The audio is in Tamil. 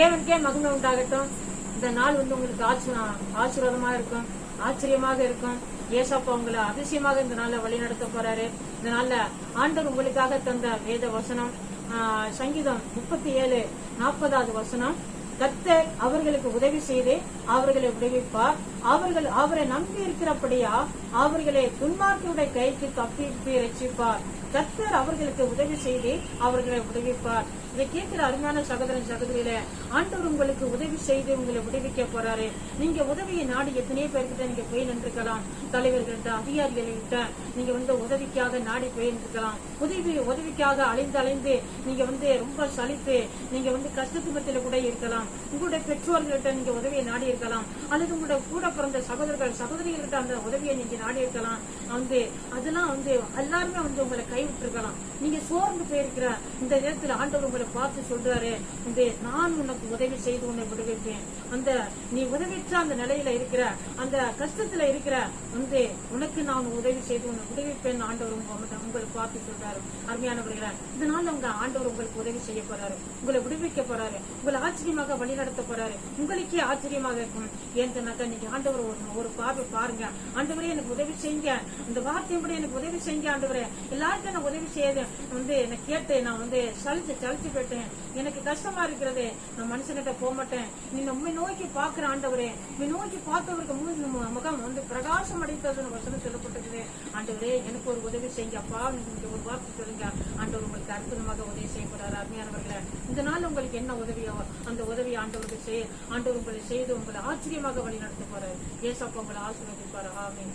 தேவனுக்கே மகிமை உண்டாகட்டும்? இந்த நாள் வந்து உங்களுக்கு ஆச்சு ஆசீர்வாதமா இருக்கும் ஆச்சரியமாக இருக்கும். ஏசாப்பா உங்களை அதிசயமாக இந்த நாள்ல வழிநடத்த போறாரு. இந்த நாள்ல ஆண்டவர் உங்களுக்காக தந்த வேத வசனம் ஆஹ், சங்கீதம் முப்பத்தி ஏழு நாற்பதாவது வசனம். கத்தர் அவர்களுக்கு உதவி செய்து அவர்களை விடுவிப்பார். அவர்கள் அவரை நம்பி இருக்கிறபடியா அவர்களை துன்மார்க்கருடைய கைக்கு தப்பி ரட்சிப்பார். கத்தர் அவர்களுக்கு உதவி செய்து அவர்களை விடுவிப்பார். இதை கேட்கிற அருமையான சகோதரன் சகோதரியில ஆண்டவர் உங்களுக்கு உதவி செய்து உங்களை விடுவிக்க போறாரு. நீங்க உதவியை நாடி எத்தனையோ பேர்கிட்ட நீங்க போய் நின்றுக்கலாம் தலைவர்கள்ட்ட அதிகாரிகள்கிட்ட நீங்க வந்து உதவிக்காக நாடி போய் நின்றுக்கலாம் உதவி உதவிக்காக அலைந்து அலைந்து நீங்க வந்து ரொம்ப சலித்து நீங்க வந்து கஷ்டத்து மத்தியில கூட இருக்கலாம். உங்களுடைய பெற்றோர்கள்ட்ட நீங்க உதவியை நாடி இருக்கலாம் அல்லது உங்களுடைய கூட பிறந்த சகோதரர்கள் சகோதரிகள்கிட்ட அந்த உதவியை நீங்க நாடி இருக்கலாம் வந்து அதெல்லாம் வந்து எல்லாருமே வந்து உங்களை கைவிட்டு இருக்கலாம் நீங்க சோர்ந்து போயிருக்கிற இந்த நேரத்தில் ஆண்டவர் உங்களை பார்த்து சொல்றாரு. இந்த நான் உனக்கு உதவி செய்து உன்னை விடுவிப்பேன் அந்த நீ உதவிச்ச அந்த நிலையில இருக்கிற அந்த கஷ்டத்துல இருக்கிற வந்து உனக்கு நான் உதவி செய்து உன்னை விடுவிப்பேன். ஆண்டவர் உங்க- உங்களை பார்த்து சொல்றாரு. அருமையானவர்களை இதனால உங்க ஆண்டவர் உங்களுக்கு உதவி செய்ய போறாரு. உங்களை விடுவிக்க போறாரு. உங்களை ஆச்சரியமாக வழி நடத்த போறாரு. உங்களுக்கே ஆச்சரியமாக இருக்கும். ஏன் சொன்னாக்கா நீங்க ஆண்டவர் ஒரு பார்வை பாருங்க. ஆண்டவரே எனக்கு உதவி செய்யுங்க. இந்த வார்த்தையும் கூட எனக்கு உதவி செய்யுங்க ஆண்டவரே. எல்லாருக்கும் நான் உதவி செய்ய வந்து எனக்கு கேட்டு நான் வந்து சலிச்சு சலிச்சு போயிட்டேன். எனக்கு கஷ்டமா இருக்கிறது. நான் மனுஷன்கிட்ட போக மாட்டேன். நீ நம்மை நோக்கி பாக்குற ஆண்டவரே. நீ நோக்கி பார்த்தவருக்கு மு- முகம் வந்து பிரகாசம் அடைத்ததுன்னு வசனம் சொல்லப்பட்டிருக்குது. ஆண்டவரே எனக்கு ஒரு உதவி செய்யுங்க. அப்பா நீங்க ஒரு வார்த்தை சொல்லுங்க. உங்களுக்கு அற்புதமாக உதவி செய்யப்படுறாரு அருமையானவர்களே இந்த நாள் உங்களுக்கு என்ன உதவியோ அந்த உதவி ஆண்டவருக்கு செய்ய ஆண்டவர் உங்களை செய்து உங்களை ஆச்சரியமாக வழி நடத்த போறாரு ஏசப்பா உங்களை ஆசீர்வதிப்பாரு. ஆமீன்.